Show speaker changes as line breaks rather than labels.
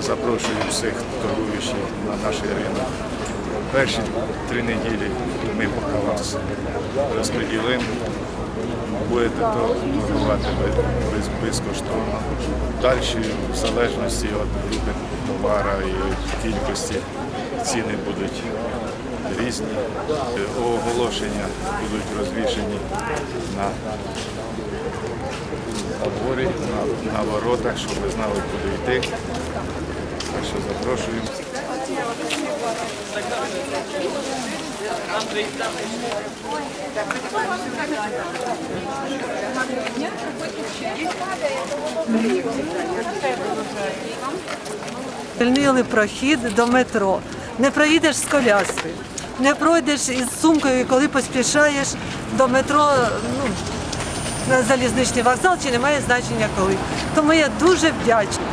Запрошую всіх торгуючих на наш ринок. Перші три неділі ми поки вас розподілимо. Будете то- торгувати без- без- безкоштовно. Далі, в залежності від групи товара і кількості, ціни будуть різні. Оголошення будуть розвішені на заборі, на, на воротах, щоб ви знали, куди йти. Так що запрошуємо.
Звільнили прохід до метро. Не проїдеш з коляски, не пройдеш із сумкою, коли поспішаєш до метро ну, на залізничний вокзал, чи немає значення коли. Тому я дуже вдячна.